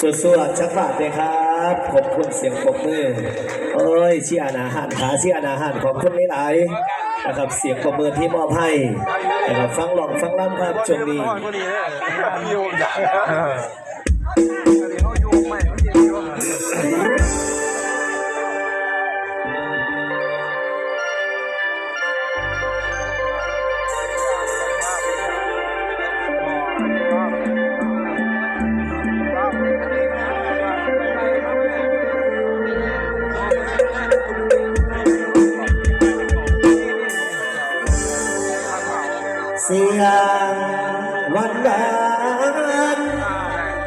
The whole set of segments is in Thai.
สวดสวดชักบาทเลยครับขอบคุณเสียงปรบมือโอ้ยเชียร์อาหารขาเชียร์อาหารขอบคุณหลายๆนะครับเสียงปรบมือที่มอบให้นะครับฟังหลองฟังล่ำครับช่วงนี้อดี สียงวันวาน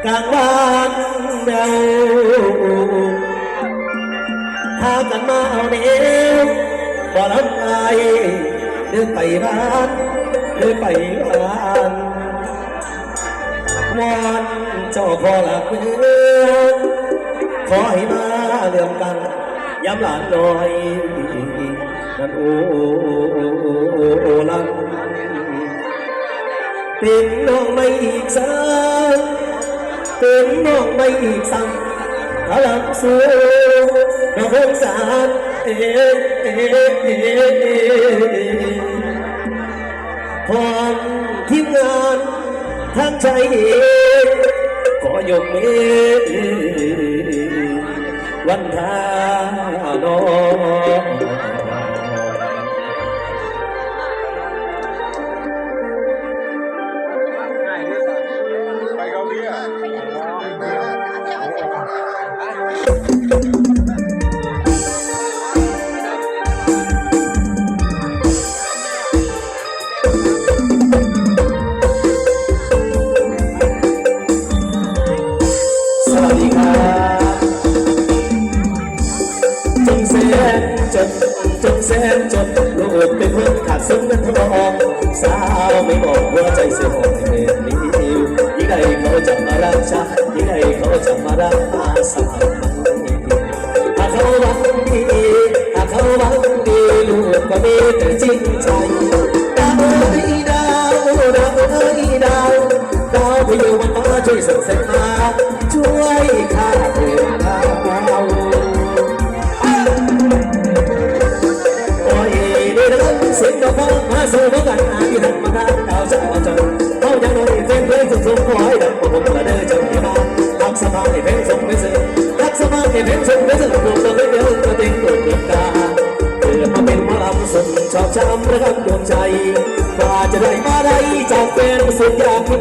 กลางวันเดาพากันมาเอาเดียวบ่ลำไอเดินไปบ้านเดินไปบ้านวอนเจ้าพ่อหลักเมืองขอให้มาเรื่องกันย้ำหลานหน่อยนั่นโอ้โอ้โอ้โอ้โอ้โอ้ลัน เป็นน้องไม่อีกสักเป็นน้องไม่อีกสักพลังสู้น้องคงสารเอ๊ะเอ๊ะเอ๊ะเอ๊ะพร้อมทีมงานทางใจเองขอยกมือวันทาน้อง สนจนจงแสนจนลูกเป็นคนขาดสมเงินทองสาวไม่บอกหัวใจเสียหงให้เห็นนี้ยิ่งใดเขาจะมารักชายิ่งใดเขาจะมารักอาสาหากเขาหวังดีหากเขาหวังดีลูกก็มีแต่จริงใจดาวเอ้ยดาวดาวเอ้ยดาวดาวที่อยู่บนฟ้าช่วยส่งแสงมา เสียงดอกฟ้ามาสู่พวกกันอาที่หันมาทางดาวจะมาจนเขายังโดนเฟ้นเฟ้นสุดสุดขอให้ดังผมกระเดินจนที่บ้านรักสภาพให้เฟ้นส่งไม่สื่อรักสภาพให้เฟ้นส่งไม่สื่อรวมตัวไม่เดียวก็เป็นตัวเดียวตาเกิดมาเป็นพลังสุดชอบช้ำระดับดวงใจกว่าจะได้มาได้จากเป็นสุดอยากเห็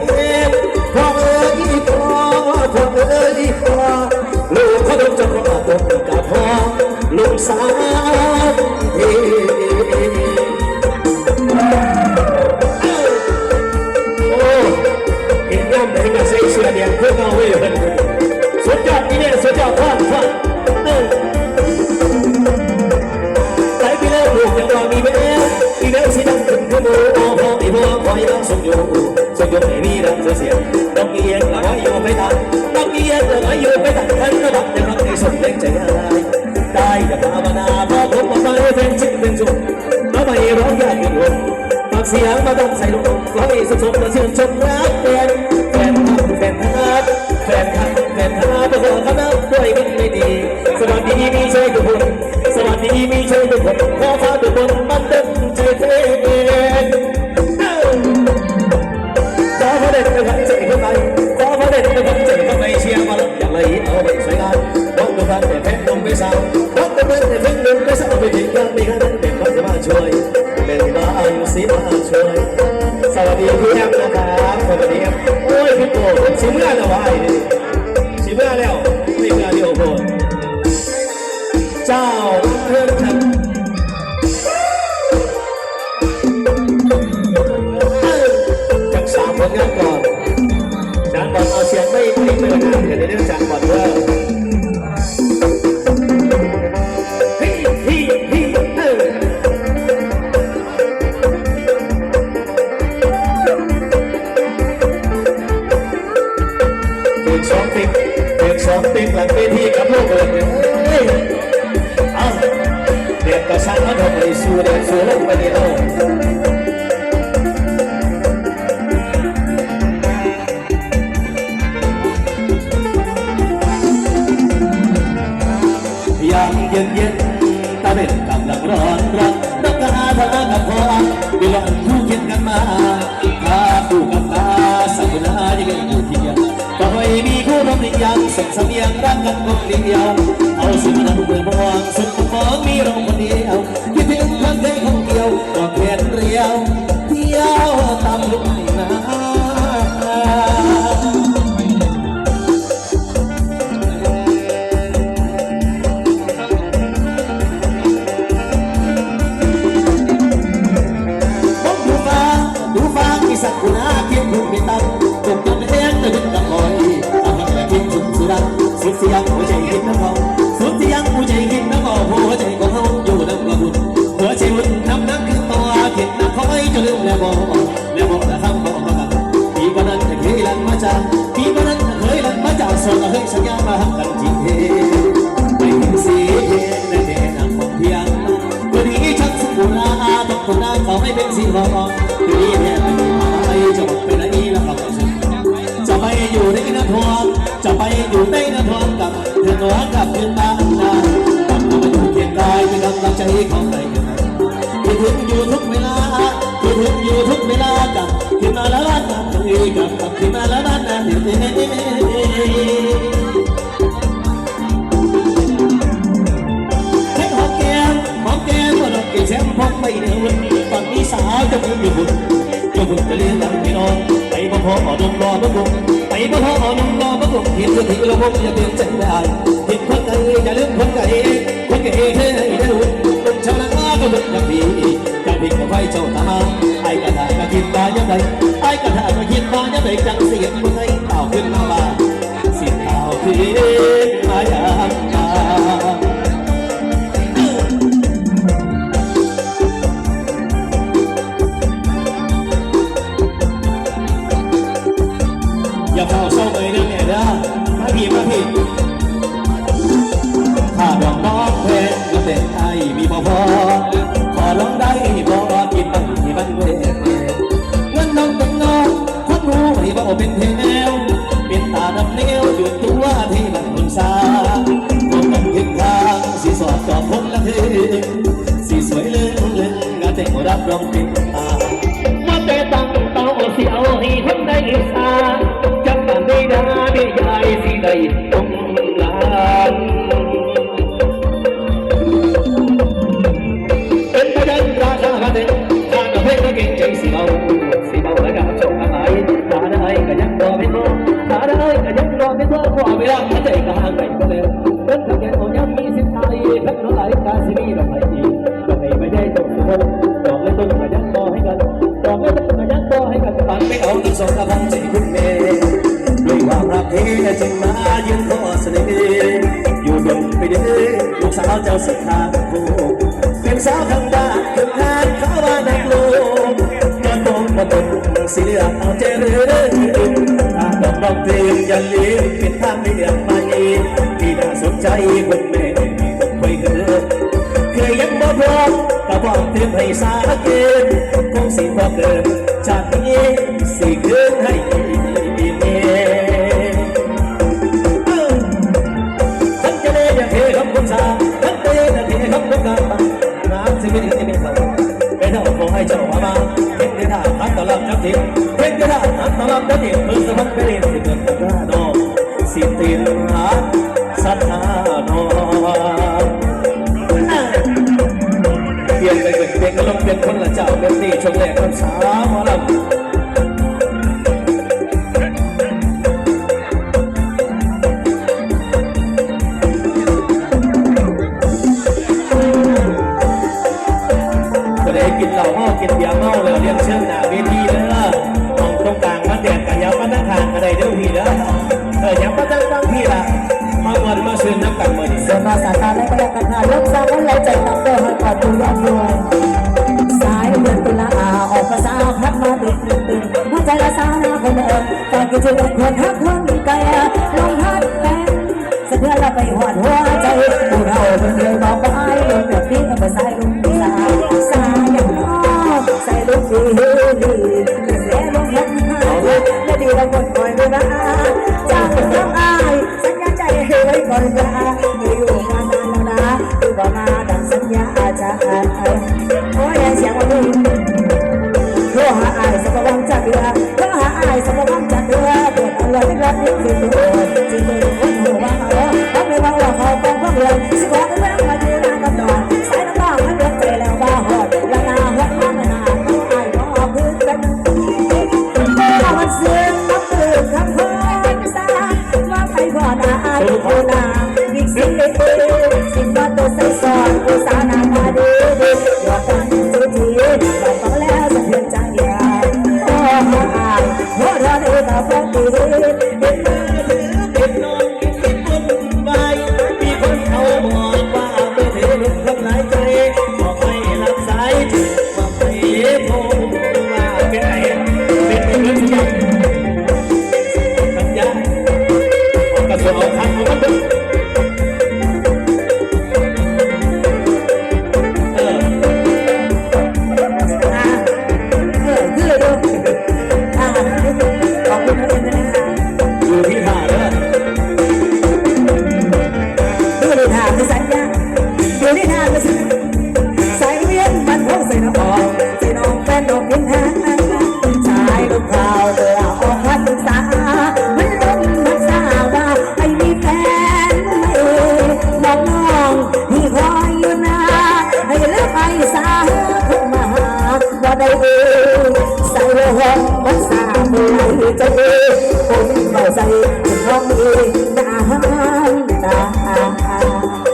นพอเอ้ยพอพอเอ้ยพอลูกเขาต้องจะขอตกกับพ่อลูกสาวเฮ้ ขอให้สุขสมและชื่นชมรักแฟนแฟนทักแฟนทักแฟนทักแฟนทักขอคณะด้วยกันไม่ดี สวัสดีมีชัยทุกคน สวัสดีมีชัยทุกคนขอฟ้าทุกคน สิเมื่อแล้วไม่เมื่อเดียวโพดเจ้าเพื่อนฉันจากสามผลงานก่อนจานบอลเอาเสียงไม่ไม่เปิดนะเดี๋ยวในเรื่องจานบอล กสองติ๊กเด็กสองติ๊กหลังเวทีกับลูกเลยเฮ้ยเอาเด็กกระซังมาทำไปสู้เด็กสู้ลูกไปนี่เอายามเย็นเย็นตาเป็นกำลังร้อนรักนักหาทางกับพอดีลองคู่คิดกันมา สังสัมยังรักกันคนเดียวเอาสิ่งนั้นเพื่อมองสุดมองมีเรา สัญญาบักกันจริงเฮไม่เห็นสีเหนใด่น้ำขอเพียงวันนี้ชักสุขุลาต้คนหน้าเขาให้เป็นสีทองคืนนี้แม่ไปไปจะไปไหแล้วเขาจะไปอยู่ในนครจะไปอยู่ในนครกับเธอตัวกั พอนุ่มรอบ่คงไปพอนุ่มรอบ่คงผิดก็ศที่เราพบจะเปลี่ยนใจได้ผิดคนใจอย่าลืมคนใจ lòng tình งเสียเอาเจเรื่อยๆอาต้องลองเพลงยันลิบเป็นทางเลือกมาเองที่น่าสนใจคนแม่ไม่กิดเคยยังบ่พร้อมก็บอกเตือให้สาเกตคงสิบ่เกิดจากนี้สิเกิน Deus, vencerá hasta la batalla. เออยังก็จะตั้งที่ละมาวันมาซื้อน้ำกันเมื่อนี้ส่วนมาสาขาและกระกันงานรับสร้างวันไหใจตั้งเดิมให้ขอดูร่ำรวยสายเดือนตุลาอาออกภาษาพักมาติดติดติดหัวใจละสาวนาคนเอิญตอนกิจวัตรคนรทักคนไกลลงพัดแฟนสะเทือนเราไปหอดหัวใจผู้เราเป็นเรื่องบอกไปลงแบบนี้กับสายลุงสาวสาวอย่างน้องใส่ลุกดีดีเสียลงยันหายและดีละคนคอยไม่ได้ ก่อนนะไม่อยู่มานานแล้วนะคืามาดังสัญญาจะหานเอาโอ้ยเสียงวันนี้ บิ๊กซีสิมาตัวใส่ซอนอุตสาห ไปสาวเข้ามาหาว่าได้เองใส่หัวมันสาวไม่ใจเองผมเข้าใจถึงห้องเองดาดา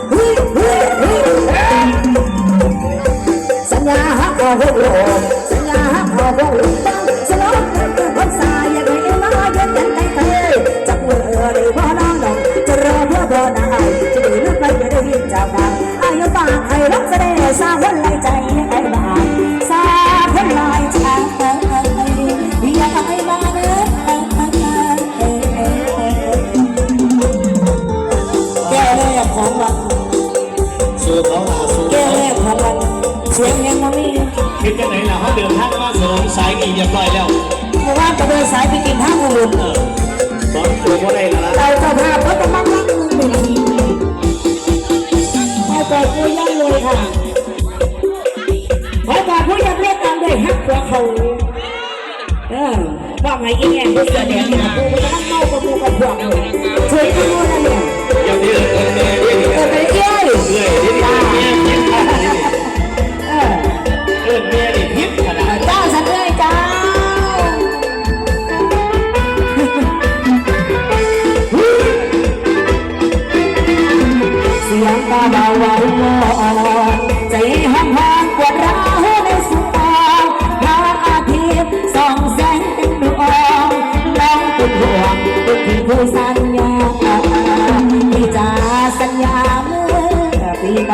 เฮ้ยเฮ้ยเฮ้ยสัญญาฮักเอาพวกโลสัญญาฮักเอาพวกโลกต้งสลบเป็นคนสายยังไงมาเย็นยันใจเธอจับมือได้พอน้องน้องจะรอเพื่อพอได้จะไดีหรือไม่จะได้ยินจากปากอายุปากให้รักแสดงสาค สียงยังไม่มีคิดกันไหนล่ะเขาเดินทางมาสองสายกี่เรียบร้อยแล้วเพราะว่าจะเดินสายไปกินข้าวกับลุงเออสองตัวก็ได้แล้วล่ะเราเจ้าภาพเขาจะมั่งมั่งหนึ่งให้ปล่อยกูย่างเลยค่ะขอบอกผู้ยังเรียกตามด้วยฮักหัวเขาเออบอกไงอีแง่ผู้เสือแดงเนี่ยกูจะนั่งเมากับกูกับพวกเลยช่วยกูด้วยนะเนี่ยอย่างที่เออเออเออเออเออไปเอ้ยเออที่นี่ตา สัญญาที่จะสัญญาเมื่อปีให